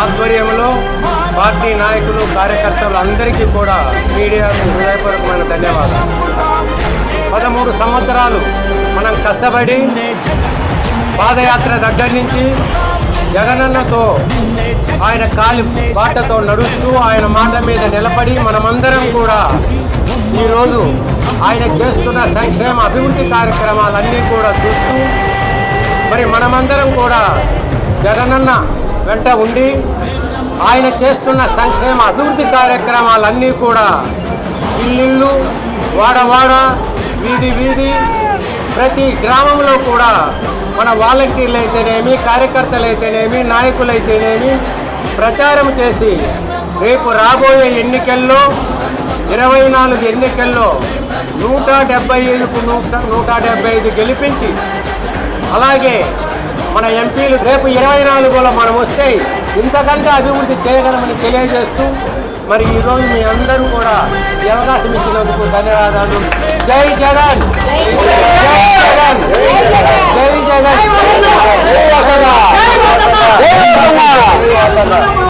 ఆధ్వర్యంలో పార్టీ నాయకులు కార్యకర్తలు అందరికీ కూడా మీడియాకు హృదయపూర్వకమైన ధన్యవాదాలు. పదమూడు సంవత్సరాలు మనం కష్టపడి పాదయాత్ర దగ్గర నుంచి జగనన్నతో ఆయన కాలి బాటతో నడుస్తూ ఆయన మాట మీద నిలబడి మనమందరం కూడా ఈరోజు ఆయన చేస్తున్న సంక్షేమ అభివృద్ధి కార్యక్రమాలన్నీ కూడా చూస్తూ మరి మనమందరం కూడా జగనన్న వెంట ఉండి ఆయన చేస్తున్న సంక్షేమ అభివృద్ధి కార్యక్రమాలన్నీ కూడా ఇల్లు వాడవాడ వీధి వీధి ప్రతి గ్రామంలో కూడా మన వాలంటీర్లు అయితేనేమి కార్యకర్తలు అయితేనేమి నాయకులైతేనేమి ప్రచారం చేసి రేపు రాబోయే ఎన్నికల్లో ఇరవై నాలుగు ఎన్నికల్లో నూట డెబ్బై ఐదుకు నూట నూట డెబ్బై ఐదు గెలిపించి అలాగే మన ఎంపీలు రేపు ఇరవై నాలుగులో మనం వస్తే ఇంతకంటే అభివృద్ధి చేయగలమని తెలియజేస్తూ మరి ఈరోజు మీ అందరూ కూడా ఈ అవకాశం ఇచ్చినందుకు ధన్యవాదాలు. జై జగన్! జై